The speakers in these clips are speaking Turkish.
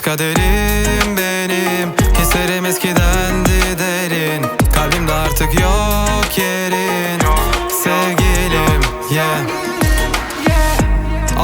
kaderim benim. Hislerim eskidendi derin. Kalbimde artık yok yerin. Sevgilim yeah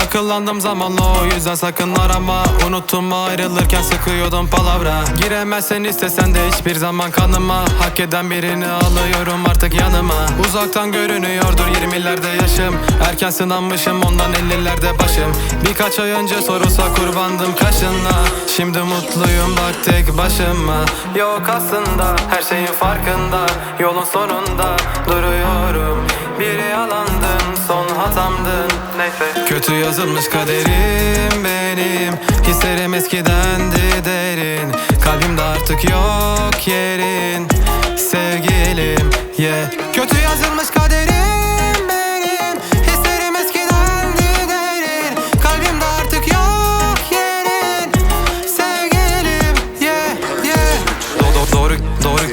Akıllandım zamanla o yüzden sakın arama. Unuttum ayrılırken sıkıyordum palavra. Giremezsen istesen de hiçbir zaman kanıma. Hak eden birini alıyorum artık yanıma. Uzaktan görünüyordur 20'lerde yaşım. Erken sınanmışım ondan 50'lerde başım. Birkaç ay önce sorulsa kurbandım kaşınla Şimdi mutluyum bak tek başıma. Yok aslında her şeyin farkında. Yolun sonunda duruyorum Kötü yazılmış kaderim benim. Hislerim eskidendi derin. Kalbimde artık yok yerin. Sevgilim yeah Kötü yazılmış kaderim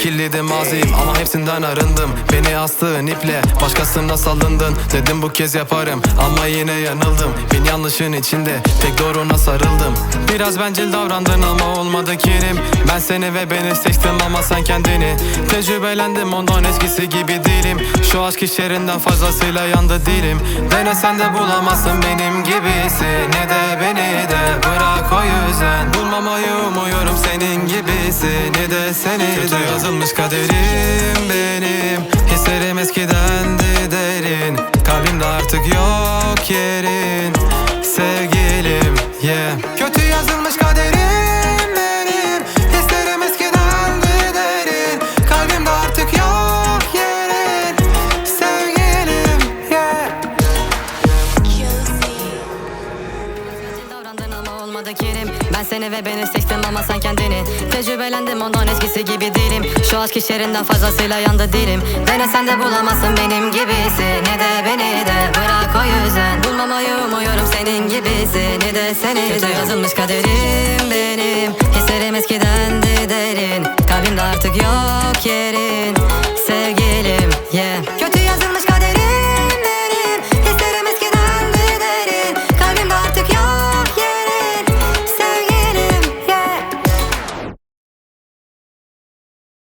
doğru kirlidim maziyim ama hepsinden arındım. Beni astığın iple başkasına salındın Dedim bu kez yaparım ama yine yanıldım. Bin yanlışın içinde tek doğruna sarıldım. Biraz bencil davrandın ama olmadı kirim. Ben seni ve beni seçtim ama sen kendini Tecrübelendim. Ondan eskisi gibi değilim. Şu aşk iş fazlasıyla yandı değilim Denesen de bulamazsın benim gibisi Ne de gibisi Ne de seni Kötü yazılmış kaderim benim. Hislerim eskidendi olmadı kerim Ben seni ve beni seçtim ama sen kendini Tecrübelendim. Ondan eskisi gibi değilim. Şu aşk iş yerinden fazlasıyla yandı dilim. Denesen de bulamazsın benim gibisi Ne de beni de bırak o yüzden. Bulmamayı umuyorum senin gibisi Ne de seni Kötü yazılmış kaderim benim. Hislerim eskiden de derin. Kalbimde artık yok yerin. Sevgi